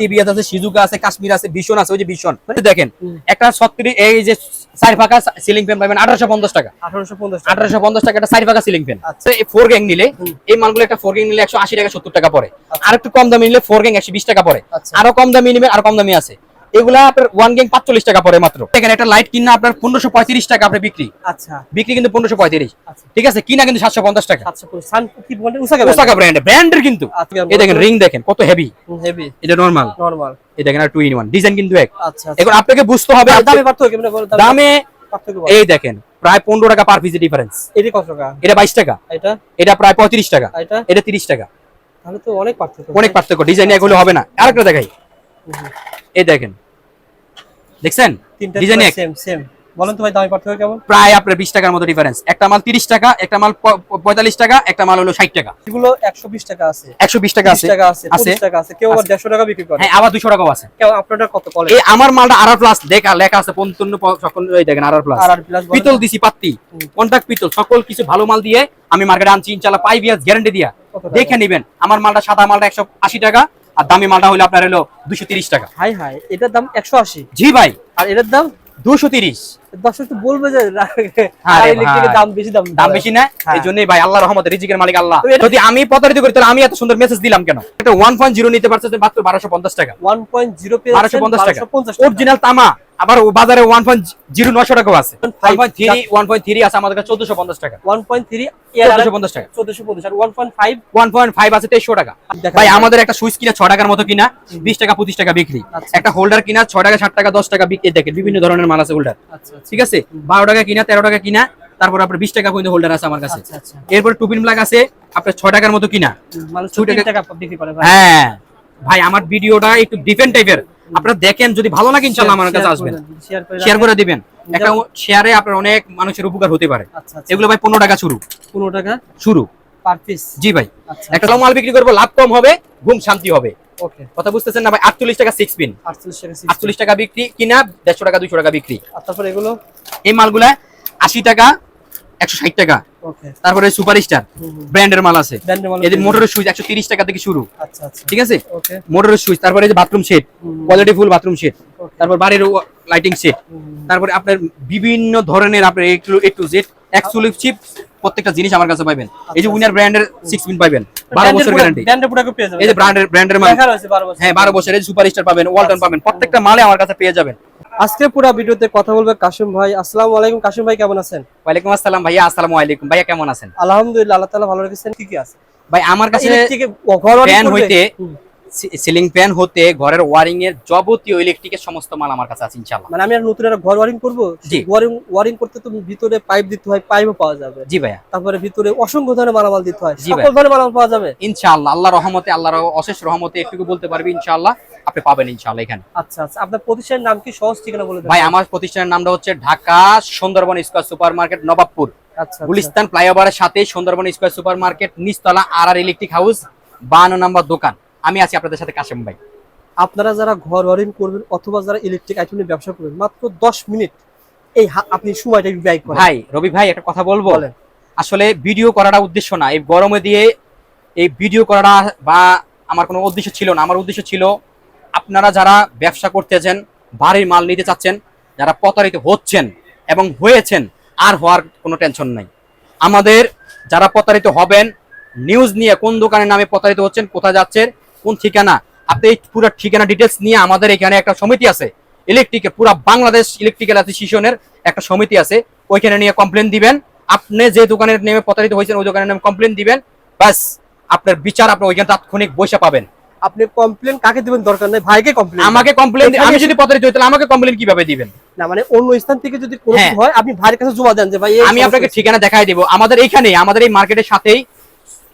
TVS আছে Shizuka আছে কাশ্মীর আছে ভীষণ আছে ওই যে ভীষণ দেখেন একটা ছত্রিশ এই যে চার ফাঁকা সিলিং ফ্যান পাবেন আঠারোশো পঞ্চাশ টাকা আঠারোশো পঞ্চাশ আঠারোশো পঞ্চাশ টাকা একটা চার ফাঁকা সিলিং ফ্যান আচ্ছা। এই ফোর গ্যাং নিলে। এই মালগুলো একটা ফোর গ্যাং নিলে একশো আশি টাকা সত্তর টাকা পড়ে আচ্ছা। আর একটু কম দামি নিলে ফোর গ্যাং একশো বিশ টাকা পড়ে আচ্ছা। আরও কম দামি নিবে আর কম দামি আছে এগুলা আপনার ওয়ান গ্যাং পাঁচচল্লিশ টাকা পড়ে মাত্র। দেখেন একটা লাইট কিনা আপনার পনেরোশো পঁয়ত্রিশ টাকা আপনার বিক্রি। আচ্ছা। বিক্রি কিন্তু পনেরোশো পঁয়ত্রিশ। আচ্ছা। ঠিক আছে? কিনা কিন্তু সাতশো পঞ্চাশ টাকা। ওসাকা ব্র্যান্ড ব্র্যান্ডের কিন্তু। আচ্ছা এই দেখেন রিং দেখেন কত হেভি হেভি এটা নরমাল নরমাল এই দেখেন আর টু ইন ওয়ান ডিজাইন কিন্তু এক। আচ্ছা এখন আপনাকে বুঝতে হবে দামে। এই দেখেন প্রায় পনেরো টাকা পার পিসের ডিফারেন্স এটি কত টাকা? এটা বাইশ টাকা। এটা? এটা প্রায় পঁয়ত্রিশ টাকা। এটা? এটা তিরিশ টাকা। তাহলে তো অনেক পার্থক্য। অনেক পার্থক্য। ডিজাইন এগুলো হবে না। আরেকটা দেখাই। এই দেখেন দেখছেন? ডিজাইন সেম সেম বলেন তো ভাই দামে পার্থক্য কেমন? প্রায় আপনার বিশ টাকার মতো ডিফারেন্স একটা মাল তিরিশ টাকা একটা মাল প- পঁয়তাল্লিশ টাকা একটা মাল হলো ষাট টাকা। এগুলো একশো বিশ টাকা আছে। একশো বিশ টাকা 30 আছে। টাকা আছে আছে। 25 টাকা আছে। কেউ আবার আছে। দেড়শো টাকা বিক্রি করে। হ্যাঁ আবার দুশো টাকাও আছে। কেউ আপনারটা কত বলে? এই আমার মালটা আর প্লাস লেখা লেখা আছে পঞ্চান্ন প- সকল এই দেখেন আর প্লাস আর আর প্লাস পিতল দিছি পাত্তি। কন্টাক্ট পিতল। সকল কিছু ভালো মাল দিয়ে আমি মার্কেটে আনছি ইনশাল্লাহ পাই বিয়াস গ্যারান্টি দিয়া। দেখে নেবেন। আমার মালটা সাদা মালটা একশো আশি টাকা। আর দামি মালটা হলো আপনার হলো দুশো তিরিশ টাকা। হাই হাই এটার দাম একশো আশি। জি ভাই। আর এটার দাম? দুশো তিরিশ। দর্শক তো বলবে যে আরে ইলেকট্রিকের ভাই। দাম বেশি দাম দাম বেশি না? হ্যাঁ। এই জন্যই ভাই আল্লাহ রহমত রিজিকের মালিক আল্লাহ। যদি আমি প্রতারিত করি তাহলে আমি এত সুন্দর মেসেজ দিলাম কেন? এটা ওয়ান পয়েন্ট জিরো নিতে পারছে মাত্র বারোশো পঞ্চাশ টাকা। ওয়ান পয়েন্ট জিরো বারোশো পঞ্চাশ টাকা। অরিজিনাল তামা। আবার বাজারে ওয়ান পয়েন্ট জিরো নশো টাকাও আছে। 1.5 ওয়ান পয়েন্ট থ্রি আছে আমাদের কাছে চোদ্দশো পঞ্চাশ টাকা। ওয়ান পয়েন্ট থ্রি চোদ্দশো পঞ্চাশ টাকা। চোদ্দশো পঞ্চাশ আর one point five one point five আছে তেইশশো টাকা। ভাই আমাদের একটা সুইচ কিনা ছ টাকার মতো কিনা বিশ টাকা পঁচিশ টাকা বিক্রি। আচ্ছা। একটা হোল্ডার কিনা ছ টাকা ষাট টাকা দশ টাকা বিক্রি। দেখেন বিভিন্ন ধরনের মাল আছে হোল্ডার আচ্ছা আচ্ছা। ঠিক আছে? বারো টাকা কিনা তেরো টাকা কিনা তারপর আপনার বিশ টাকা পর্যন্ত হোল্ডার আছে আমার কাছে। এরপর টুপিন ব্লাক আছে আপনার ছ টাকার মতো কিনা। মানে টাকা- টাকা হ্যাঁ। ভাই আমার ভিডিওটা একটু ডিফারেন্ট টাইপের আপনারা দেখেন যদি ভালো লাগে ইনশাল্লাহ আমার কাছে আসবেন। শেয়ার করে দিবেন। একটা শেয়ারে আপনার অনেক মানুষের উপকার হতে পারে। আচ্ছা আচ্ছা। এগুলো ভাই পনেরো টাকা শুরু। পনেরো টাকা? শুরু। পার পিস জি ভাই। আচ্ছা। একটা মাল বিক্রি করব লাভ কম হবে ঘুম শান্তি হবে। ওকে কথা বুঝতেছেন না ভাই? আটচল্লিশ টাকা সিক্স পিন আটচল্লিশ টাকা বিক্রি কিনা দেড়শো টাকা দুশো টাকা বিক্রি। আর তারপর এগুলো? এই মালগুলা আশি টাকা একশো ষাট টাকা। ওকে তারপরে সুপার স্টার ব্র্যান্ডের মাল আছে। মাল মোটরের সুইচ একশো তিরিশ টাকা থেকে শুরু। আচ্ছা আচ্ছা। ঠিক আছে? ওকে মোটরের সুইচ তারপরে এই যে bathroom set quality full bathroom set তারপর বাড়ির লাইটিং সেট তারপরে আপনার বিভিন্ন ধরনের আপনার একটু একটু জেড এক্সক্লুসিভ প্রত্যেকটা জিনিস আমার কাছে পাবেন। এই যে আচ্ছা, উইনার ব্র্যান্ডের সিক্স পিন পাবেন বারো বছর গ্যারান্টি ব্র্যান্ডের প্রোডাক্ট পেয়ে যাবেন। এই যে ব্র্যান্ডের ব্র্যান্ডের মাল। 12 হ্যাঁ বারো বছর এই সুপার স্টার পাবেন ওয়ালটন পাবেন প্রত্যেকটা মালে আমার কাছে পেয়ে যাবেন। আজকে পুরা ভিডিওতে কথা বলবে কাশিম ভাই। আসসালামু আলাইকুম কাশিম ভাই কেমন আছেন? ওয়ালাইকুম আসসালাম ভাইয়া আসসালামু আলাইকুম। ভাইয়া কেমন আছেন? আলহামদুলিল্লাহ আল্লাহ তাআলা ভালো রেখেছেন কি কি আছে? ভাই আমার কাছে ফ্যান হইতে। সিলিং ফ্যান হতে ঘরের ওয়ারিং এর যাবতীয় ইলেকট্রিকের সমস্ত মাল আমার কাছে আছে ইনশাআল্লাহ। মানে আমি আর নতুন একটা ঘর ওয়ারিং করব? জি। ওয়ারিং ওয়ারিং করতে তো ভিতরে পাইপ দিতে হয় পাইপও পাওয়া যাবে। জি ভাইয়া। তারপরে ভিতরে অসংখ্য ধরনের মালামাল দিতে হয়। সকল ধরনের মালামাল পাওয়া যাবে। ইনশাআল্লাহ আল্লাহর রহমতে আল্লাহর অশেষ রহমতে একটুকু বলতে পারবি ইনশাআল্লাহ আপনি পাবেন ইনশাআল্লাহ এখানে। আচ্ছা আচ্ছা আপনার প্রতিষ্ঠানের নাম কি সহজ ঠিকানা বলে দেন? ভাই আমার প্রতিষ্ঠানের নামটা হচ্ছে Dhaka Sundarban square super market Nawabpur. আচ্ছা আচ্ছা। গুলিস্তান ফ্লাইওভারের সাথে সুন্দরবন স্কয়ার সুপার মার্কেট নিচতলা আর আর ইলেকট্রিক হাউস বান্ন নম্বর দোকান। আমি আছি আপনাদের সাথে কাশেম ভাই। আপনারা যারা ঘর ওয়ারিং করবেন অথবা যারা ইলেকট্রিক আইটেম নিয়ে ব্যবসা করবেন মাত্র 10 মিনিট এই আপনি সময়টা ব্যয় করেন। ভাই রবি ভাই একটা কথা বলব। আসলে ভিডিও করাটা উদ্দেশ্য না এই গরমে দিয়ে এই ভিডিও করাটা বা আমার কোনো উদ্দেশ্য ছিল না। আমার উদ্দেশ্য ছিল আপনারা যারা ব্যবসা করতে করতেছেন ভারী মাল নিতে চাচ্ছেন যারা প্রতারিত হচ্ছেন এবং হয়েছেন আর হওয়ার কোনো টেনশন নাই। আমাদের যারা প্রতারিত হবেন নিউজ নিয়ে কোন দোকানের নামে প্রতারিত হচ্ছেন কোথায় যাচ্ছেন কোন ঠিকানা? আপনি এই পুরো ঠিকানা ডিটেলস নিয়ে আমাদের এখানে একটা সমিতি আছে। ইলেকট্রিকের পুরো বাংলাদেশ ইলেকট্রিক্যাল অ্যাসোসিয়েশনের একটা সমিতি আছে। ওইখানে নিয়ে কমপ্লেন দিবেন। আপনি যে দোকানের নেমে প্রতারিত হয়েছেন ওই দোকানের নামে কমপ্লেন দিবেন। বাস আপনার বিচার আপনি ওইখানে তাৎক্ষণিক বসে পাবেন। আপনি কমপ্লেন কাকে দিবেন দরকার নেই? ভাইকে কমপ্লেন আমাকে কমপ্লেন আমি যদি প্রতারিত হই তাহলে আমাকে কমপ্লেন কীভাবে দিবেন? না মানে অন্য স্থান থেকে যদি কোনো হ্যাঁ। হয় আপনি ভাইয়ের কাছে জমা দেন যে ভাই আমি আপনাকে ঠিকানা দেখাই দেবো। আমাদের এইখানে আমাদের এই মার্কেটের সাথেই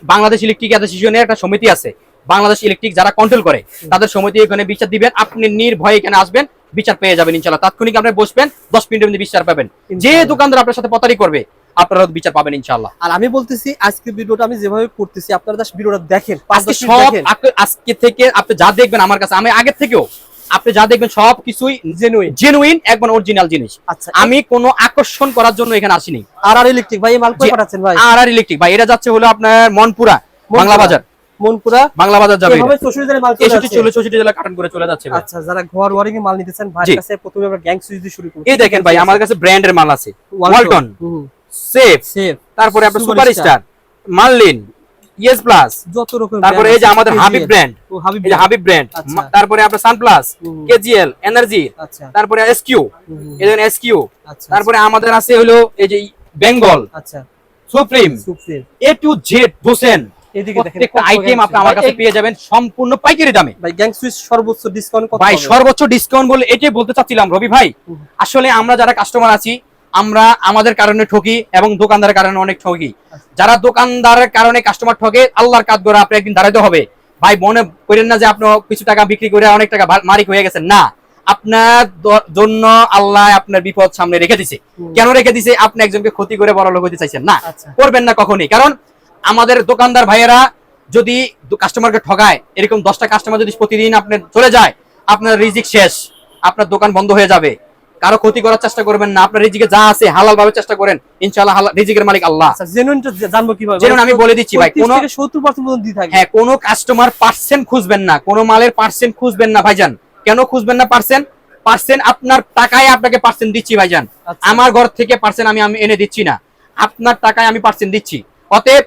বাংলাদেশ ইলেকট্রিক অ্যাসোসিয়েশনের একটা সমিতি আছে। বাংলাদেশ ইলেকট্রিক যারা কন্ট্রোল করে তাদের সমিতি এখানে বিচার দিবেন। আপনি নির্ভয়ে এখানে আসবেন বিচার পেয়ে যাবেন ইনশাল্লাহ তাৎক্ষণিক আপনি বসবেন দশ মিনিটের মধ্যে বিচার পাবেন। যে দোকানদার আপনার সাথে পতারি করবে আপনারা বিচার পাবেন ইনশাল্লাহ আর আমি বলতেছি আজকে ভিডিওটা আমি যেভাবে করতেছি আপনারা জাস্ট ভিডিওটা দেখেন আজকে সব আজকে- আজকে থেকে আপনি যা দেখবেন আমার কাছে আমি আগের থেকেও আপনি যা দেখবেন সব কিছুই জেনুইন জেনুইন একবার অরিজিনাল জিনিস। আচ্ছা। আমি কোনো আকর্ষণ করার জন্য এখানে আসিনি। আর আর ইলেকট্রিক ভাই মাল কই পাঠাচ্ছেন ভাই? আর আর ইলেকট্রিক ভাই এটা যাচ্ছে হলো আপনার মনপুরা। বাংলা বাজার। মনপুরা। বাংলা বাজার যাবে। এভাবে মাল চলে যাচ্ছে। জেলা কাটন করে চলে যাচ্ছে আচ্ছা যারা ঘর ওয়ারিং এ মাল নিতে চান জি। ভাইয়ের কাছে প্রথমে আমরা গ্যাং সুইচ দিয়ে শুরু করব এই দেখেন ভাই আমার কাছে ব্র্যান্ডের মাল আছে। ওয়ালটন সেফ সেফ তারপরে আপনার সুপারস্টার মার্লিন ইয়েস প্লাস যত রকম তারপরে এই যে আমাদের হাবিব ব্র্যান্ড হাবিব এই যে হাবিব ব্র্যান্ড। তারপরে আপনার সানপ্লাস হুম। কেজিএল এনার্জি আচ্ছা। তারপরে এসকিউ এই দেখেন এসকিউ আচ্ছা। তারপরে আমাদের আছে হলো এই যে বেঙ্গল আচ্ছা। Supreme supreme A to Z Hossain এদিকে দেখেন প্রত্যেকটা আইটেম আপনি আমার কাছে পেয়ে যাবেন সম্পূর্ণ পাইকারি দামে। ভাই গ্যাং সুইচ সর্বোচ্চ ডিসকাউন্ট কত ভাই সর্বোচ্চ ডিসকাউন্ট বলে এটাই বলতে চাচ্ছিলাম রবি ভাই। আসলে আমরা যারা কাস্টমার আছি আমরা আমাদের কারণে ঠকি এবং দোকানদারের কারণে অনেক ঠকি। যারা দোকানদারের কারণে কাস্টমার ঠকে আল্লাহর কাজ করে আপনি একদিন দাঁড়াতে হবে। ভাই মনে করেন না যে আপনি কিছু টাকা বিক্রি করে অনেক টাকা মালিক হয়ে গেছেন। না আপনার জন্য আল্লাহ আপনার বিপদ সামনে রেখে দিছে। কেন রেখে দিছে? আপনি একজনকে ক্ষতি করে বড় লোক হতে চাইছেন। না আচ্ছা। করবেন না কখনই। কারণ আমাদের দোকানদার ভাইয়েরা যদি কাস্টমারকে ঠগায় এরকম দশটা কাস্টমার যদি প্রতিদিন আপনার চলে যায় আপনার রিজিক শেষ আপনার দোকান বন্ধ হয়ে যাবে। কারও ক্ষতি করার চেষ্টা করবেন না আপনার রিজিকে যা আছে হালাল ভাবে চেষ্টা করেন ইনশাআল্লাহ রিজিকের মালিক আল্লাহ। আচ্ছা জানব কীভাবে? আমি বলে দিচ্ছি ভাই কোন 35 থেকে 70% পর্যন্ত দিয়ে থাকে। হ্যাঁ কোনো কাস্টমার পার্সেন্ট খুঁজবেন না কোনো মালের পার্সেন্ট খুঁজবেন না ভাইজান। কেন খুঁজবেন না পার্সেন্ট পার্সেন্ট আপনার টাকায় আপনাকে পার্সেন্ট দিচ্ছি ভাইজান। আচ্ছা। আমার ঘর থেকে পার্সেন্ট আমি আমি এনে দিচ্ছি না। আপনার টাকায় আমি পার্সেন্ট দিচ্ছি। অতএব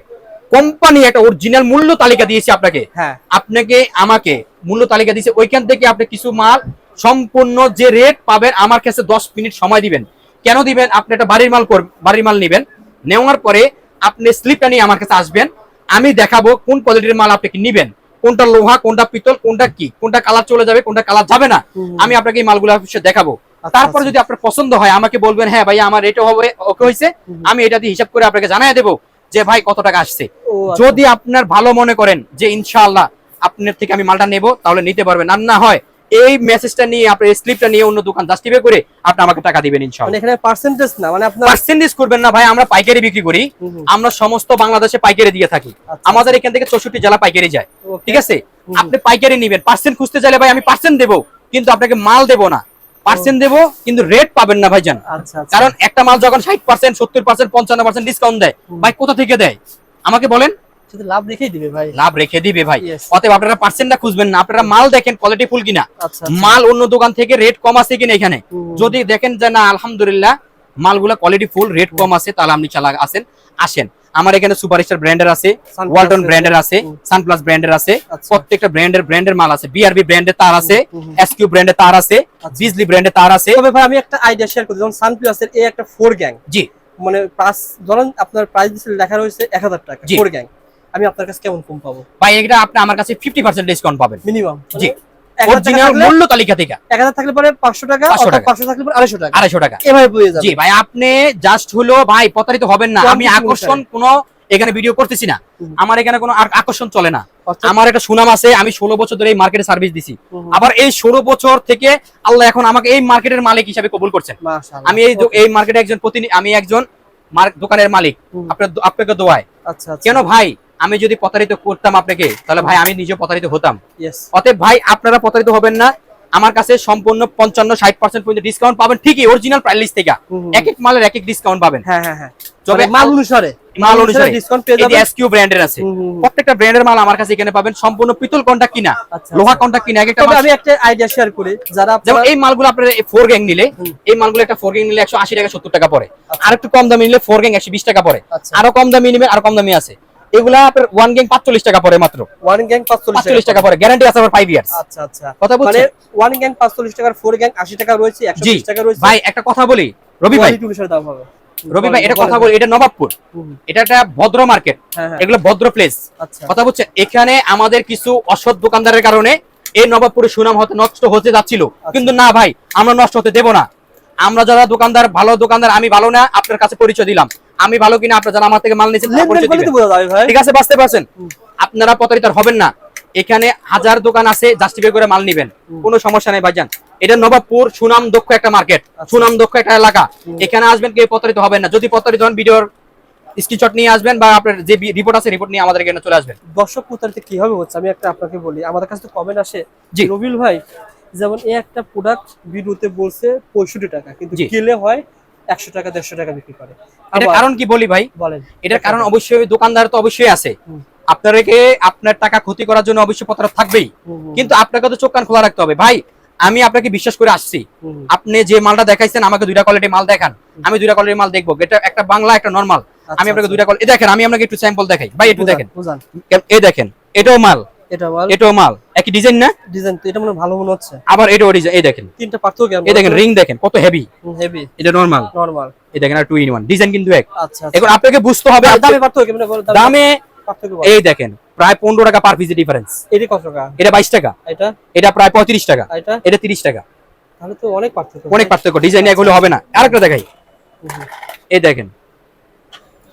কোম্পানি একটা অরিজিনাল মূল্য তালিকা দিয়েছি আপনাকে। হ্যাঁ। আপনাকে আমাকে মূল্য তালিকা দিয়েছে। ওইখান থেকে আপনি কিছু মাল সম্পূর্ণ যে রেট পাবেন আমার কাছে দশ মিনিট সময় দিবেন। কেন দিবেন? আপনি একটা বাড়ির মাল কর বাড়ির মাল নেবেন। নেওয়ার পরে আপনি স্লিপটা নিয়ে আমার কাছে আসবেন। আমি দেখাবো কোন কোয়ালিটির মাল আপনি নিবেন। কোনটা লোহা কোনটা পিতল কোনটা কি? কোনটা কালার চলে যাবে কোনটা কালার যাবে না। আমি আপনাকে এই মালগুলো অবশ্যই দেখাবো। আচ্ছা, তারপরে আচ্ছা। যদি আপনার পছন্দ হয় আমাকে বলবেন হ্যাঁ ভাই আমার এটা হবে ওকে হয়েছে। আমি এটা দিয়ে হিসাব করে আপনাকে জানাই দেবো। যে ভাই কত টাকা আসছে? আচ্ছা। যদি আপনার ভালো মনে করেন যে ইনশাআল্লাহ আপনার থেকে আমি মালটা নেব তাহলে নিতে পারবেন। আর না হয় এই মেসেজটা নিয়ে আপনার স্লিপটা নিয়ে অন্য দোকান জাস্টিফাই করে আপনি আমাকে টাকা দিবেন মানে ইনশাআল্লাহ এখানে পার্সেন্টেজ না মানে পার্সেন্টেজ করবেন না ভাই আমরা পাইকারি বিক্রি করি। আমরা সমস্ত বাংলাদেশে পাইকারি দিয়ে থাকি। আচ্ছা, আমাদের এখান থেকে চৌষট্টি জেলা পাইকারি যায়। ঠিক আছে? আপনি পাইকারি নিবেন। পার্সেন্ট খুঁজতে চাইলে ভাই আমি পার্সেন্ট দেবো কিন্তু আপনাকে মাল দেবো না। পার্সেন্ট দেবো কিন্তু রেট পাবেন না ভাইজান। আচ্ছা আচ্ছা। কারণ একটা মাল যখন ষাট পার্সেন্ট সত্তর পার্সেন্ট পঞ্চান্ন পার্সেন্ট ডিসকাউন্ট দেয় ভাই কোথা থেকে দেয়? আমাকে বলেন। লাভ রেখে দিবে ভাই। লাভ রেখে দিবে ভাই। Yes. অতএব আপনারা পার্সেন্টটা খুঁজবেন না। আপনারা মাল দেখেন কোয়ালিটি ফুল কিনা। মাল অন্য দোকান থেকে রেট কম আছে কিনা এখানে। যদি দেখেন যে না আলহামদুলিল্লাহ মালগুলা কোয়ালিটি ফুল রেট কম আছে তাহলে আপনি চালা আসেন আসেন। আমার এখানে সুপারস্টার ব্র্যান্ডের আছে ওয়ালটন ব্র্যান্ডের আছে। সানপ্লাস ব্র্যান্ডের আছে আচ্ছা। প্রত্যেকটা ব্র্যান্ডের ব্র্যান্ডের মাল আছে। বিআরবি ব্র্যান্ডের তার আছে। এসকিউ ব্র্যান্ডের তার আছে আচ্ছা। বিজলি ব্র্যান্ডের তার আছে। তবে ভাই আমি একটা আইডিয়া শেয়ার করি যেমন সানপ্লাস এর এই একটা ফোর গ্যাং জি। মানে প্রাইস ধরেন আপনার প্রাইস দিচ্ছে লেখা রয়েছে এক হাজার টাকা ফোর গ্যাং আমি আপনার কাছে কেমন কম পাবো? ভাই এটা আপনি আমার কাছে ফিফটি পার্সেন্ট ডিসকাউন্ট পাবেন। মিনিমাম জি। অরিজিনাল মূল্য তালিকা থেকে। এক হাজার থাকলে পরে পাঁচশো টাকা 500 টাকা। থাকলে পরে আড়াইশো টাকা। আড়াইশো টাকা। এভাবে পেয়ে যাবে। জি ভাই আপনি জাস্ট হলো ভাই প্রতারিত হবেন না। আমি আকর্ষণ কোনো এখানে ভিডিও করতেছি না। আমার এখানে কোনো আকর্ষণ চলে না। আমার একটা সুনাম আছে আমি ষোলো বছর ধরে এই মার্কেটে সার্ভিস দিছি। আবার এই ষোলো বছর থেকে আল্লাহ এখন আমাকে এই মার্কেটের মালিক হিসাবে কবুল করছেন আমি এই এই মার্কেটে একজন প্রতিনি আমি একজন দোকানের মালিক। আপনার আপনাকে দোয়ায়। আচ্ছা আচ্ছা। কেন ভাই? আমি যদি প্রতারিত করতাম আপনাকে তাহলে ভাই আমি নিজে প্রতারিত হতাম। অতএব ভাই আপনারা প্রতারিত হবেন না। আমার কাছে সম্পূর্ণ পঞ্চান্ন ষাট পার্সেন্ট পর্যন্ত ডিসকাউন্ট পাবেন। ঠিকই অরিজিনাল প্রাইস থেকে। হুম, হুম। এক এক মালের এক এক ডিসকাউন্ট পাবেন। হ্যাঁ হ্যাঁ হ্যাঁ। তবে তবে মাল অনুসারে। মাল অনুসারে। ডিসকাউন্ট পেয়ে যাবেন। এসকিউ ব্র্যান্ডের আছে। হুম, হুম, হুম। প্রত্যেকটা ব্র্যান্ডের মাল আমার কাছে এখানে পাবেন। সম্পূর্ণ পিতল কন্টাক্ট কিনা আচ্ছা, লোহা আচ্ছা। কন্টাক্ট কিনা একটা তবে মাল- আমি একটা আইডিয়া শেয়ার করি। যারা যেমন এই মালগুলো আপনার ফোর গ্যাং নিলে। এই মালগুলো একটা ফোর গ্যাং নিলে একশো আশি টাকা সত্তর টাকা পড়ে। আচ্ছা। আর একটু কম দামি নিলে ফোর গ্যাং টাকা পড়ে। আরও কম দামি নিবে আরও কম দামি আছে। এগুলা আপনার ওয়ান গ্যাং পাঁচচল্লিশ টাকা পড়ে মাত্র। ওয়ান গ্যাং পাঁচচল্লিশ পাঁচচল্লিশ টাকা পড়ে। গ্যারান্টি আছে ফাইভ ইয়ার্স আচ্ছা আচ্ছা। কথা মানে ওয়ান গ্যাং পাঁচচল্লিশ টাকার ফোর গ্যাং আশি টাকা রয়েছে টাকা রয়েছে। ভাই একটা কথা বলি। রবি ভাই। দাম হবে। রবি ভাই এটা কথা। বলি এটা নবাবপুর। এটা একটা ভদ্র মার্কেট হ্যাঁ হ্যাঁ। এগুলো ভদ্র প্লেস আচ্ছা। কথা বলছে এখানে আমাদের কিছু অসৎ দোকানদারের কারণে এই নবাবপুরের সুনাম হতে নষ্ট হতে যাচ্ছিল। আচ্ছা। কিন্তু না ভাই আমরা নষ্ট হতে দেব না। আমরা যারা দোকানদার ভালো দোকানদার আমি ভালো না আপনার কাছে পরিচয় দিলাম। আমি ভালো কিনা আপনার যারা আমার থেকে মাল নিয়েছেন ঠিক আছে বাঁচতে পারছেন? আপনারা প্রতারিত হবেন না। এখানে হাজার দোকান আছে জাস্টিফাই করে মাল নিবেন। কোনো সমস্যা নেই ভাইজান। এটা নবাবপুর সুনাম দক্ষ একটা মার্কেট আচ্ছা। সুনাম দক্ষ একটা এলাকা। এখানে আসবেন কেউ প্রতারিত হবেন না। যদি প্রতারিত হন ভিডিওর স্ক্রিনশট নিয়ে আসবেন বা আপনার যে রিপোর্ট আছে রিপোর্ট নিয়ে আমাদের এখানে চলে আসবেন। দর্শক প্রতারিত কীভাবে হচ্ছে আমি একটা আপনাকে বলি। আমাদের কাছে তো কমেন্ট আসে। জি। রবিল ভাই যেমন এই একটা প্রোডাক্ট ভিডিওতে বলছে পঁয়ষট্টি টাকা কিন্তু গেলে হয় একশো টাকা দেড়শো টাকা বিক্রি করে। এটার কারণ কি বলি ভাই? বলেন। এটার কারণ অবশ্যই দোকানদার তো অবশ্যই আছে। আপনাকে আপনার টাকা ক্ষতি করার জন্য অবশ্যই প্রতারক থাকবেই। কিন্তু আপনাকে তো চোখ কান খোলা রাখতে হবে। ভাই আমি আপনাকে বিশ্বাস করে আসছি। আপনি যে মালটা দেখাইছেন আমাকে দুইটা কোয়ালিটির মাল দেখান। আমি দুইটা কোয়ালিটির মাল দেখব। এটা একটা বাংলা একটা নরমাল আচ্ছা, আমি আপনাকে আচ্ছা। দুইটা কোয়ালিটি দেখেন আমি আপনাকে একটু স্যাম্পল দেখাই। ভাই একটু দেখেন। এই দেখেন এটাও মাল। এটা মাল। এটাও মাল। একই ডিজাইন না? ডিজাইন তো এটা মনে ভালো মনে হচ্ছে। আবার এটাও ডিজাইন এই দেখেন। তিনটা পার্থক্য এই দেখেন রিং দেখেন কত হেভি হেভি এটা নরমাল নরমাল এই দেখেন আর টু ইন ওয়ান ডিজাইন কিন্তু এক। আচ্ছা আচ্ছা। এখন আপনাকে বুঝতে হবে দামে পার্থক্য কেমন? দামে। এই দেখেন প্রায় পনেরো টাকা পার পিসের ডিফারেন্স এটি কত টাকা? এটা বাইশ টাকা। এটা? এটা প্রায় পঁয়ত্রিশ টাকা। এটা? এটা তিরিশ টাকা। তাহলে তো অনেক পার্থক্য। অনেক পার্থক্য। ডিজাইন এগুলো হবে না। আরেকটা দেখাই। এই দেখেন।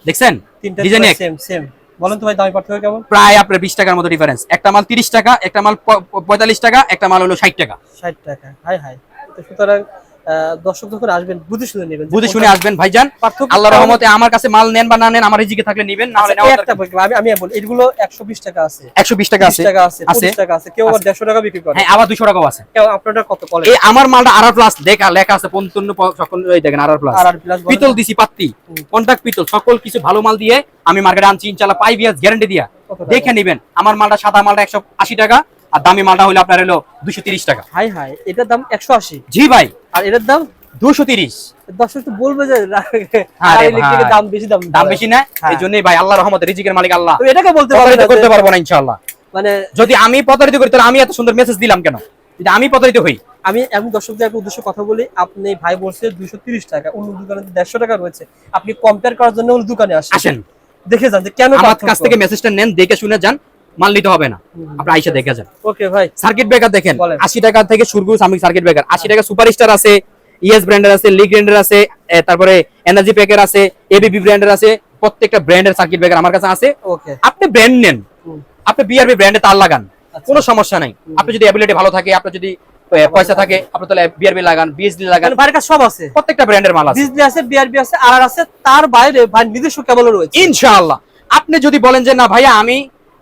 দেখছেন? তিনটা ডিজাইন এক। সেম সেম বলেন তো ভাই দামি পার্থক্য কেমন? প্রায় আপনার বিশ টাকার মতো ডিফারেন্স একটা মাল তিরিশ টাকা একটা মাল প- পঁয়তাল্লিশ টাকা একটা মাল হলো ষাট টাকা। ষাট টাকা হাই হাই। তো সুতরাং দর্শক যখন আসবেন বুঝে শুনে নেবেন বুঝে শুনে আসবেন ভাইজান। আল্লাহ রহমতে আমার কাছে মাল নেন বা না নেন আমার রিজিকে থাকলে নিবেন না হলে আচ্ছা, একটা আমি আমি বলি এগুলো একশো বিশ টাকা আছে। একশো বিশ টাকা 30 আছে? টাকা আছে আছে। 25 টাকা আছে কেউ আবার দেড়শো টাকা বিক্রি করে। হ্যাঁ আবার দুশো টাকাও আছে। কেউ আপনারটা কত বলে? এই আমার মালটা আর প্লাস দেখা লেখা আছে পঞ্চান্ন প- সকল এই দেখেন প্লাস। প্লাস পিতল দিছি পাত্তি। কন্টাক্ট পিতল সকল কিছু ভালো মাল দিয়ে আমি মার্কেটে আনছি ইনশাল্লাহ পাই বিয়াস গ্যারান্টি দিয়া। দেখে নিবেন আমার মালটা সাদা মালটা একশো আশি টাকা আর দামি মালটা হলো আপনার হলো দুশো তিরিশ টাকা। হাই হাই এটার দাম একশো আশি। জি ভাই। আর এটার দাম? দুশো তিরিশ। দর্শক তো বলবে যে আরে ইলেকট্রিকের ভাই। দাম বেশি দাম দাম বেশি না হ্যাঁ। এই জন্যই ভাই আল্লাহ রহমতে রিজিকের মালিক আল্লাহ। এটাকে বলতে পারবে করতে পারব না ইনশাল্লাহ মানে যদি আমি প্রতারিত করি তাহলে আমি এত সুন্দর মেসেজ দিলাম কেন? যদি আমি প্রতারিত হই। আমি আমি দর্শকদের একটা উদ্দেশ্য কথা বলি আপনি ভাই বলছে দুশো তিরিশ টাকা অন্য দোকানে দেড়শো টাকা রয়েছে। আপনি কম্পেয়ার করার জন্য দোকানে আসেন। আসেন। দেখে যান যে কেন আমার কাছ থেকে মেসেজটা নেন দেখে শুনে যান। মাল নিতে হবে না। আপনি আইসা দেখে যান। ওকে ভাই। সার্কিট ব্রেকার দেখেন। আশি টাকা থেকে শুরু করে সাময়িক সার্কিট ব্রেকার আশি টাকা সুপারস্টার আছে ইএস ব্র্যান্ডের আছে লিগ ব্র্যান্ডের আছে তারপরে এনার্জি প্যাকের আছে এবিবি ব্র্যান্ডের আছে প্রত্যেকটা ব্র্যান্ডের সার্কিট ব্রেকার আমার কাছে আছে। ওকে। আপনি ব্র্যান্ড নেন। আপনি বিআরবি ব্র্যান্ডে তার লাগান। আচ্ছা। কোনো সমস্যা নাই। আপনি যদি অ্যাবিলিটি ভালো থাকে আপনার যদি পয়সা থাকে আপনি তাহলে বিআরবি লাগান বিএসডি লাগান। ভাইয়ের কাছে সব আছে। প্রত্যেকটা ব্র্যান্ডের মাল আছে। বিজলি আছে বিআরবি আছে আর আছে তার বাইরে ভাই নিজস্ব কেবলও রয়েছে। ইনশাআল্লাহ। আপনি যদি বলেন যে না ভাইয়া আমি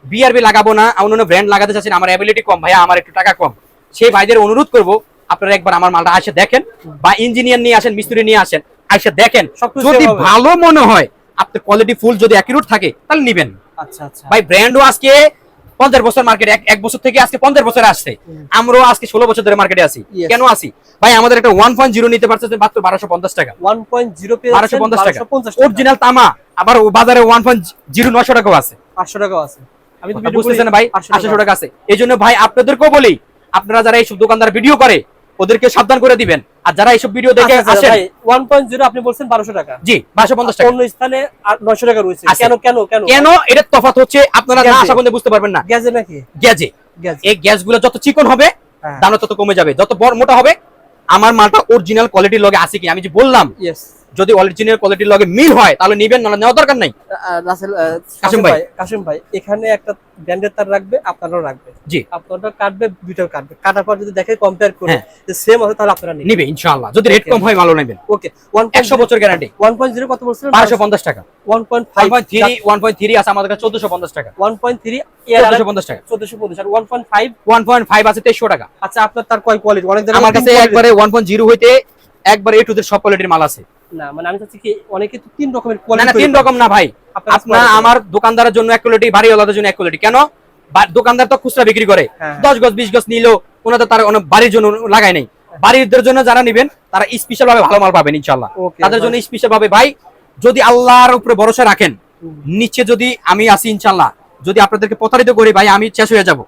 বিআরবি লাগাবো না অন্যান্য ব্র্যান্ড লাগাতে চাচ্ছেন আমার অ্যাবিলিটি কম ভাইয়া আমার একটু টাকা কম। সেই ভাইদের অনুরোধ করব আপনারা একবার আমার মালটা আসে দেখেন বা ইঞ্জিনিয়ার নিয়ে আসেন মিস্ত্রি নিয়ে আসেন আসে দেখেন। যদি ভালো মনে হয় আপনার কোয়ালিটি ফুল যদি অ্যাকিউরেট থাকে তাহলে নিবেন। আচ্ছা আচ্ছা। ভাই ব্র্যান্ডও আজকে পঞ্চাশ বছর মার্কেটে এক বছর থেকে আজকে পঞ্চাশ বছর আসছে। আমরাও আজকে ষোলো বছর ধরে মার্কেটে আছি। কেন আসি ভাই আমাদের একটা ওয়ান পয়েন্ট জিরো নিতে পারছে মাত্র বারোশো পঞ্চাশ টাকা। ওয়ান পয়েন্ট জিরো বারোশো পঞ্চাশ টাকা। অরিজিনাল তামা আবার বাজারে ওয়ান পয়েন্ট জিরো নশো টাকাও আছে। পাঁচশো টাকাও আছে। বুঝতেছেন ভাই 800 আটশো টাকা আছে এই জন্য ভাই আপনাদেরকেও বলি আপনারা যারা এইসব দোকানদার ভিডিও করে ওদেরকে সাবধান করে দিবেন আর যারা এইসব ভিডিও দেখে আচ্ছা, আচ্ছা, আসেন ভাই, 1.0 আপনি বলছেন 1200 টাকা। জি বারোশো পঞ্চাশ টাকা অন্য স্থানে আর 900 টাকা রয়েছে। কেন, কেন, কেন? তফাৎ হচ্ছে আপনারা না আশা বুঝতে পারবেন না গ্যাসে নাকি? গ্যাজে গ্যাস। এই গ্যাসগুলো যত চিকন হবে হ্যাঁ। তত কমে যাবে যত বড় মোটা হবে আমার মালটা অরিজিনাল কোয়ালিটির লগে আছে কি আমি যে বললাম. যদি অরিজিনাল কোয়ালিটির লগে মিল হয় তাহলে নিবেন না নেওয়া দরকার নাই। রাসেল, কাশিম ভাই। কাশিম ভাই, এখানে একটা ব্র্যান্ডের তার রাখবে আপনারাও রাখবে। জি। আপনারটা কাটবে দুইটাও কাটবে। কাটার পর যদি দেখে কম্পেয়ার করে হ্যাঁ। যে সেম আছে তাহলে আপনারা নিবে ইনশাআল্লাহ। যদি রেট কম হয় ভালো নেবেন। ওকে 1.0 একশো বছর গ্যারান্টি 1.0 কত বলছিলেন? বারোশো পঞ্চাশ টাকা। 1.5 one point three one point three আছে আমাদের কাছে চোদ্দশো পঞ্চাশ টাকা। 1.3 এর আর চোদ্দশো পঞ্চাশ টাকা। 1450 আর 1.5 ওয়ান পয়েন্ট ফাইভ আছে তেইশশো টাকা। আচ্ছা আপনার তার কয় কোয়ালিটি অনেক জায়গায় আমার কাছে একবারে ওয়ান পয়েন্ট জিরো হইতে একবারে এ টু সব কোয়ালিটির মাল আছে। না মানে আমি চাচ্ছি কি অনেকে তো তিন রকমের কোয়ালিটি না তিন রকম না ভাই। আপনার আমার দোকানদারের জন্য এক কোয়ালিটি বাড়ি ওলাদের জন্য এক কোয়ালিটি কেন? দোকানদার তো খুচরা বিক্রি করে। হ্যাঁ। দশ গজ বিশ গজ নিলেও ওনাদের তার অনেক বাড়ির জন্য লাগায় নাই। বাড়ির জন্য যারা নিবেন তারা স্পেশাল ভাবে ভালো মাল পাবেন ইনশাল্লাহ তাদের জন্য স্পেশাল ভাবে ভাই যদি আল্লাহর উপরে ভরসা রাখেন নিচে যদি আমি আসি ইনশাল্লাহ যদি আপনাদেরকে প্রতারিত করি ভাই আমি শেষ হয়ে যাব।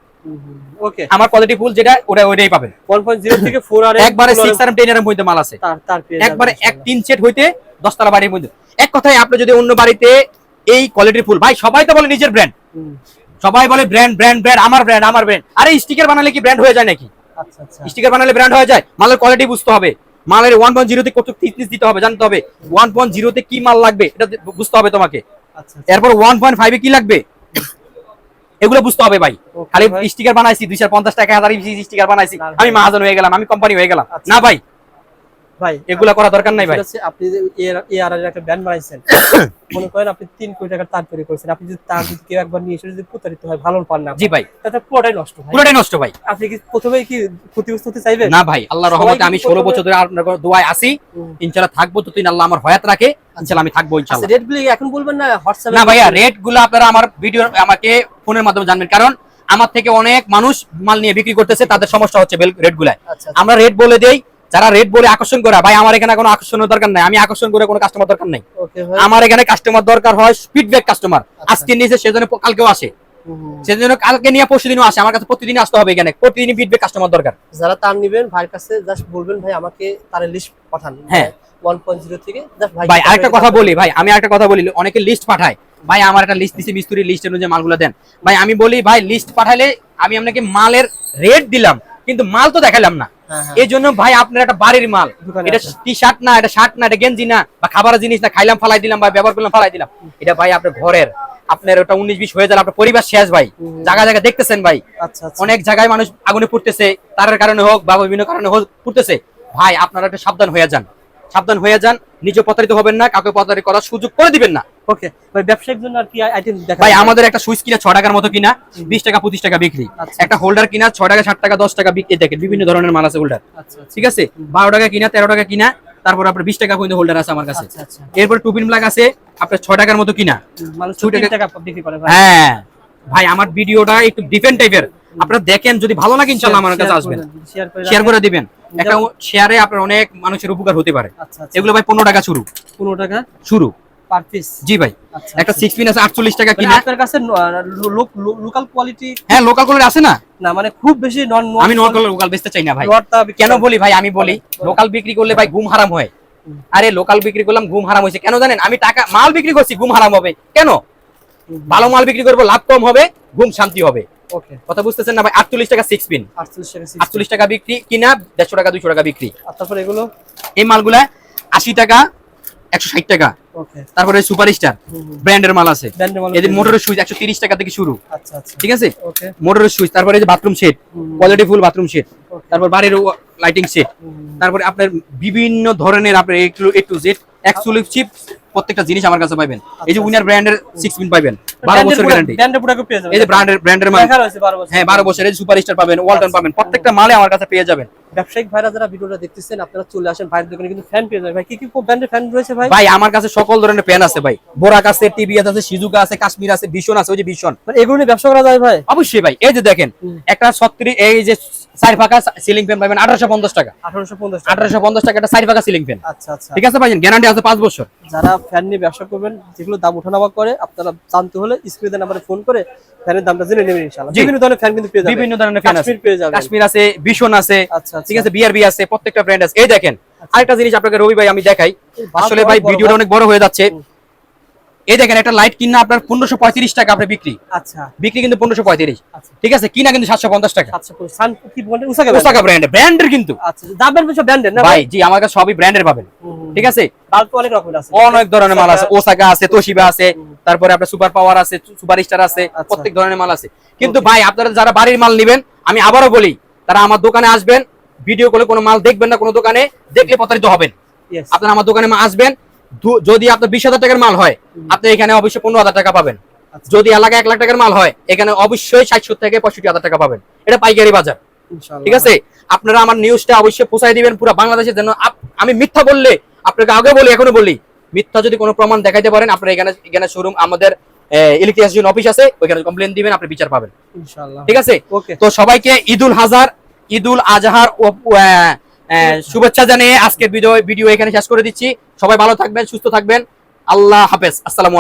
ওকে আমার কোয়ালিটি ফুল যেটা ওটা ওইটাই পাবেন। 1.0 থেকে 4 আর একবারে সিক্স আর টেন এর মধ্যে মাল আছে। তার তার একবারে এক তিন সেট হইতে দশতলা বাড়ির মধ্যে। এক কথায় আপনি যদি অন্য বাড়িতে এই কোয়ালিটির ফুল ভাই সবাই তো বলে নিজের ব্র্যান্ড সবাই বলে ব্র্যান্ড ব্র্যান্ড ব্র্যান্ড আমার ব্র্যান্ড আমার ব্র্যান্ড আরে স্টিকার বানালে কি ব্র্যান্ড হয়ে যায় নাকি? আচ্ছা আচ্ছা। স্টিকার বানালে ব্র্যান্ড হয়ে যায়? মালের কোয়ালিটি বুঝতে হবে। মালের ওয়ান পয়েন্ট জিরোতে কত থিকনেস দিতে হবে জানতে হবে। ওয়ান পয়েন্ট জিরোতে কি মাল লাগবে এটা বুঝতে হবে তোমাকে। আচ্ছা এরপর ওয়ান পয়েন্ট ফাইভে কি লাগবে? এগুলো বুঝতে হবে ভাই। খালি স্টিকার বানাইছি দুইশো পঞ্চাশ টাকা হাজার স্টিকার বানাইছি। আমি মাহাজন মহাজন হয়ে গেলাম আমি কোম্পানি হয়ে গেলাম। আচ্ছা। না ভাই ভাই এগুলা করা দরকার নাই ভাই। আপনি যে এআর এর একটা ব্যান্ড বানাইছেন মনে করেন আপনি কোটি টাকার তার তৈরি করেছেন আপনি যদি তার যদি কেউ একবার নিয়ে এসে যদি প্রতারিত হয় ভালো পান না জি ভাই তাতে পুরোটাই নষ্ট ভাই। পুরোটাই নষ্ট ভাই। আপনি কি প্রথমেই কি ক্ষতিগ্রস্ত হতে চাইবেন? না ভাই রহমতে আমি কিন্তু ষোলো প্রথমে- বছর ধরে আপনার দোয়ায় আসি। ইনশাল্লাহ থাকব তো তিন আল্লাহ আমার হয়াত রাখে। ইনশাল্লাহ আমি থাকব আচ্ছা রেট গুলি এখন বলবেন না হোয়াটসঅ্যাপে না ভাইয়া রেটগুলো আপনারা আমার ভিডিও আমাকে ফোনের মাধ্যমে জানবেন। কারণ আমার থেকে অনেক মানুষ মাল নিয়ে বিক্রি করতেছে তাদের সমস্যা হচ্ছে রেট গুলায়। আচ্ছা আমরা রেট বলে দেই যারা রেট বলে আকর্ষণ করা ভাই আমার এখানে কোনো আকর্ষণের দরকার নাই। আমি আকর্ষণ করে কোনো কাস্টমার দরকার নাই। আমার এখানে কাস্টমার দরকার হয় ফিডব্যাক কাস্টমার আচ্ছা। আজকে নিয়েছে সেজন্য কালকেও আসে। সেজন্য কালকে নিয়ে পরশু দিনও আসে। আমার কাছে প্রতিদিন আসতে হবে এখানে। প্রতিদিনই ফিডব্যাক কাস্টমার দরকার। যারা তার নিবেন ভাইয়ের কাছে জাস্ট বলবেন ভাই আমাকে তার লিস্ট পাঠান। হ্যাঁ। থেকে জাস্ট ভাই ভাই আরেকটা কথা বলি ভাই আমি আরেকটা কথা বলি। অনেকে লিস্ট পাঠায়। ভাই আমার একটা লিস্ট দিছি মিস্ত্রি লিস্ট অনুযায়ী মালগুলো দেন। ভাই আমি বলি ভাই লিস্ট পাঠালে আমি আপনাকে মালের রেট দিলাম। কিন্তু মাল তো দেখালাম না। হ্যাঁ, হ্যাঁ। এই জন্য ভাই আপনার একটা বাড়ির মাল। এটা টি শার্ট না এটা শার্ট না এটা গেঞ্জি না বা খাবারের জিনিস না খাইলাম ফালাই দিলাম বা ব্যবহার করলাম ফালাই দিলাম। এটা ভাই আপনার ঘরের। আপনার ওটা উনিশ বিশ হয়ে যাবে আপনার পরিবার শেষ ভাই। জায়গা জায়গা দেখতেছেন ভাই। আচ্ছা আচ্ছা। অনেক জায়গায় মানুষ আগুনে পুড়তেছে তারের কারণে হোক বা বিভিন্ন কারণে হোক পুড়তেছে। ভাই আপনারা একটা সাবধান হয়ে যান। সাবধান হয়ে যান নিজে প্রতারিত হবেন না কাউকে প্রতারিত করার সুযোগ করে দিবেন না। ওকে ভাই ব্যবসায়িক জন্য আর কি আইটেম দেখা ভাই আমাদের একটা সুইচ কিনা ছ টাকার মতো কিনা বিশ টাকা পঁচিশ টাকা বিক্রি। আচ্ছা। একটা হোল্ডার কিনা ছ টাকা ষাট টাকা দশ টাকা বিক্রি। দেখেন বিভিন্ন ধরনের মাল আছে হোল্ডার আচ্ছা আচ্ছা। ঠিক আছে? বারো টাকা কিনা তেরো টাকা কিনা তারপর আপনার বিশ টাকা পর্যন্ত হোল্ডার আছে আমার কাছে। আচ্ছা আচ্ছা। এরপর টুপিন ব্লাক আছে আপনার ছ টাকার মতো কিনা। ছুটি তিন টাকা- টাকা বিক্রি করে হ্যাঁ। ভাই আমার ভিডিওটা একটু ডিফারেন্ট টাইপের আপনারা দেখেন যদি ভালো লাগে ইনশাল্লাহ আমার কাছে আসবেন। শেয়ার করে শেয়ার করে দিবেন। একটা শেয়ারে আপনার অনেক মানুষের উপকার হতে পারে। আচ্ছা আচ্ছা। এগুলো ভাই পনেরো টাকা শুরু। পনেরো টাকা? শুরু। পার পিস জি ভাই। আচ্ছা একটা সিক্স পিন আছে আটচল্লিশ টাকা মানে কিনা। আপনার কাছে লোকাল কোয়ালিটি হ্যাঁ লোকাল কলার আছে না? না মানে খুব বেশি নন আমি লোকাল লোকাল বেচতে চাই না ভাই। কেন বলি ভাই আমি বলি লোকাল বিক্রি করলে ভাই ঘুম হারাম হয়। আরে লোকাল বিক্রি করলাম ঘুম হারাম হয়েছে। কেন জানেন? আমি টাকা মাল বিক্রি করছি ঘুম হারাম হবে। কেন? ভালো মাল বিক্রি করব লাভ কম হবে ঘুম শান্তি হবে। কথা বুঝতেছেন না ভাই? আটচল্লিশ টাকা সিক্স পিন 48 টাকা 60 আটচল্লিশ টাকা বিক্রি কিনা দেড়শো টাকা দুশো টাকা বিক্রি। আর এগুলো? এই মালগুলা আশি টাকা একশো ষাট টাকা। তারপরে সুপার স্টার ব্র্যান্ডের মাল আছে। ব্র্যান্ডের এদের মোটরের সুইচ একশো তিরিশ টাকা থেকে শুরু। আচ্ছা আচ্ছা। ঠিক আছে? মোটরের সুইচ তারপরে যে bathroom set quality full bathroom set তারপর বাড়ির লাইটিং সেট তারপরে আপনার বিভিন্ন ধরনের আপনার একটু একটু জেড এক্সক্লুসিভ প্রত্যেকটা জিনিস আমার কাছে পাবেন এই যে উইনার ব্র্যান্ডের সিক্স পিন পাবেন বারো বছর গ্যারান্টি ব্র্যান্ডের পুরো পেয়ে যাবেন। এই যে ব্র্যান্ডের ব্র্যান্ডের মাল। হ্যাঁ 12 বছর হ্যাঁ বারো বছরের সুপার স্টার পাবেন ওয়ালটন পাবেন প্রত্যেকটা মালে আমার কাছে পেয়ে যাবেন। ব্যবসায়িক ভাইরা যারা ভিডিওটা দেখতেছেন আপনারা চলে আসেন ভাইয়ের দোকানে কিন্তু ফ্যান পেয়ে যাবেন। ভাই কি কি ব্র্যান্ডের ফ্যান রয়েছে ভাই? ভাই আমার কাছে সকল ধরনের প্যান আছে ভাই। বোরাক আছে টিভিএস আছে সিজুকা আছে কাশ্মীর আছে ভীষণ আছে ওই যে ভীষণ। মানে এগুলো নিয়ে ব্যবসা করা যায় ভাই? অবশ্যই ভাই। এই যে দেখেন একটা ছত্রিশ এই যে চার ফাঁকা সিলিং ফ্যান পাবেন আঠারোশো পঞ্চাশ টাকা। 1850 টাকা। আঠারোশো পঞ্চাশ টাকা একটা চার ফাঁকা সিলিং ফ্যান আচ্ছা আচ্ছা। ঠিক আছে ভাইজান? গ্যারান্টি আছে পাঁচ বছর। যারা ফ্যান নিয়ে ব্যবসা করবেন যেগুলো দাম ওঠানামা করে আপনারা জানতে হলে স্ক্রিনে নাম্বারে ফোন করে ফ্যানের দামটা জেনে নেবেন ইনশাআল্লাহ। বিভিন্ন ধরনের ফ্যান কিন্তু পেয়ে যাবেন। বিভিন্ন ধরনের ফ্যান আছে। কাশ্মীর পেয়ে যাবেন। কাশ্মীর আছে ভীষণ আছে। আচ্ছা আচ্ছা। ঠিক আছে বিআরবি আছে প্রত্যেকটা ব্র্যান্ড আছে। এই দেখেন আরেকটা জিনিস আপনাকে রবি ভাই আমি দেখাই। আসলে ভাই ভিডিওটা অনেক বড় হয়ে যাচ্ছে। এই দেখেন একটা লাইট কিনা আপনার পনেরোশো পঁয়ত্রিশ টাকা আপনার বিক্রি। আচ্ছা। বিক্রি কিন্তু পনেরোশো পঁয়ত্রিশ। আচ্ছা। ঠিক আছে কিনা কিন্তু সাতশো পঞ্চাশ টাকা। আচ্ছা উসাকা ব্র্যান্ড ব্র্যান্ডের কিন্তু। আচ্ছা ভাই জি আমার কাছে সবই ব্র্যান্ডের পাবেন। ঠিক আছে? অনেক ধরনের মাল আছে। ওসাকা আছে তোশিবা আছে তারপরে আপনার সুপার পাওয়ার আছে সুপার স্টার আছে আচ্ছা। প্রত্যেক ধরনের মাল আছে। কিন্তু ভাই আপনারা যারা বাড়ির মাল নেবেন আমি আবারও বলি তারা আমার দোকানে আসবেন ভিডিও করে কোনো মাল দেখবেন না কোনো দোকানে দেখলে প্রতারিত হবেন. আপনারা আমার দোকানে আসবেন যদি আপনার বিশ হাজার টাকার মাল হয় আপনি এখানে অবশ্যই পনেরো হাজার টাকা পাবেন। আচ্ছা। যদি এলাকায় এক লাখ টাকার মাল হয় এখানে অবশ্যই ষাট সত্তর থেকে পঁয়ষট্টি হাজার টাকা পাবেন। এটা পাইকারি বাজার। ঠিক আছে? আপনারা আমার নিউজটা অবশ্যই পৌঁছায় দিবেন পুরো বাংলাদেশের জন্য আমি মিথ্যা বললে আপনাকে আগে বলি এখনও বলি। মিথ্যা যদি কোনো প্রমাণ দেখাইতে পারেন আপনারা এখানে এখানে শোরুম আমাদের ইলেকট্রিসিটি অফিস আছে ওইখানে কমপ্লেন দিবেন আপনি বিচার পাবেন। ঠিক আছে? তো সবাইকে ঈদুল হাজার ঈদুল আজহার শুভেচ্ছা জানিয়ে আজকের ভিডিও ভিডিও এখানে শেষ করে দিচ্ছি। সবাই ভালো থাকবেন, সুস্থ থাকবেন। আল্লাহ হাফেজ। আসসালামু